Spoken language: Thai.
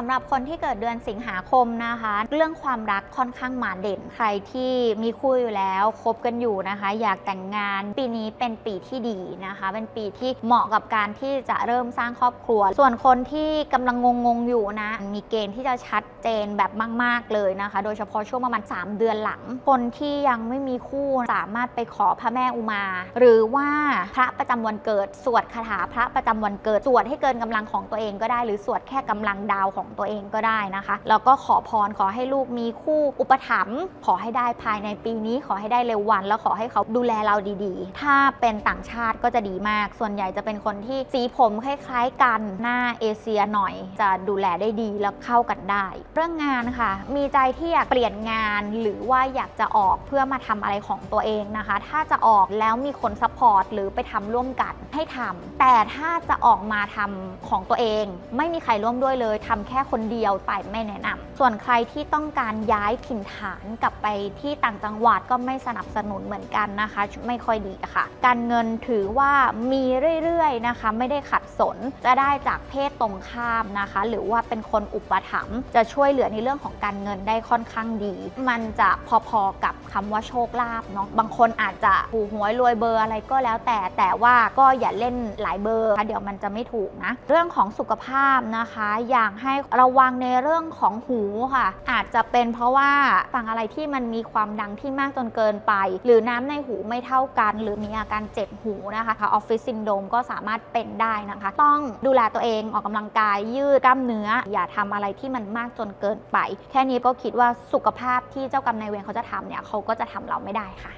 สำหรับคนที่เกิดเดือนสิงหาคมนะคะ เรื่องความรักค่อนข้างหมาเด่นใครที่มีคู่อยู่แล้วคบกันอยู่นะคะ อยากแต่งงานปีนี้เป็นปีที่ดีนะคะ เป็นปีที่เหมาะกับการที่จะเริ่มสร้างครอบครัว ส่วนคนที่กำลังงงๆอยู่นะ มีเกณฑ์ที่จะชัดเจนแบบมาก ๆเลยนะคะ โดยเฉพาะช่วงประมาณ 3 เดือนหลัง คนที่ยังไม่มีคู่สามารถไปขอพระแม่อุมา หรือว่าพระประจำวันเกิด สวดคาถาพระประจำวันเกิด สวดให้เกินกำลังของตัวเองก็ได้ หรือสวดแค่กำลังดาวของตัวเองก็ได้นะคะ แล้วก็ขอพรขอให้ลูกมีคู่อุปถัมภ์ขอให้ได้ภายในปีนี้ขอให้ได้เร็ววัน แล้วขอให้เขาดูแลเราดีๆ ถ้าเป็นต่างชาติก็จะดีมาก ส่วนใหญ่จะเป็นคนที่สีผมคล้ายๆกันหน้าเอเชียหน่อย จะดูแลได้ดีแล้วเข้ากันได้ เรื่องงานค่ะ มีใจที่อยากเปลี่ยนงาน หรือว่าอยากจะออกเพื่อมาทำอะไรของตัวเองนะคะ ถ้าจะออกแล้วมีคนซัพพอร์ตหรือไปทำร่วมกันให้ทำแต่ถ้าจะออกมาทำของตัวเอง ไม่มีใครร่วมด้วยเลยทำแค่ค่คนเดียวไปไม่แนะนำส่วนใครที่ต้องการย้ายถิ่นฐานกลับไปที่ต่างจังหวัดก็ไม่สนับสนุนเหมือนกันนะคะ ไม่ค่อยดีค่ะ การเงินถือว่ามีเรื่อยๆนะคะ ไม่ได้ขัดสนจะได้จากเพศตรงข้ามนะคะ หรือว่าเป็นคนอุปถัมภ์จะช่วยเหลือในเรื่องของการเงินได้ค่อนข้างดี มันจะพอๆกับคำว่าโชคลาภเนาะบางคนอาจจะถูหวยรวยเบอร์อะไรก็แล้วแต่แต่ว่าก็อย่าเล่นหลายเบอร์นะคะเดี๋ยวมันจะไม่ถูกนะ เรื่องของสุขภาพนะคะ อยากให้ระวังในเรื่องของหูค่ะ อาจจะเป็นเพราะว่าฟังอะไรที่มันมีความดังที่มากจนเกินไป หรือน้ำในหูไม่เท่ากัน หรือมีอาการเจ็บหูนะคะออฟฟิศซินโดมก็สามารถเป็นได้นะคะ ต้องดูแลตัวเองออกกำลังกาย ยืดกล้ามเนื้อ อย่าทำอะไรที่มันมากจนเกินไป แค่นี้ก็คิดว่าสุขภาพที่เจ้ากรรมนายเวรเขาจะทำเนี่ยเขาก็จะทำเราไม่ได้ค่ะ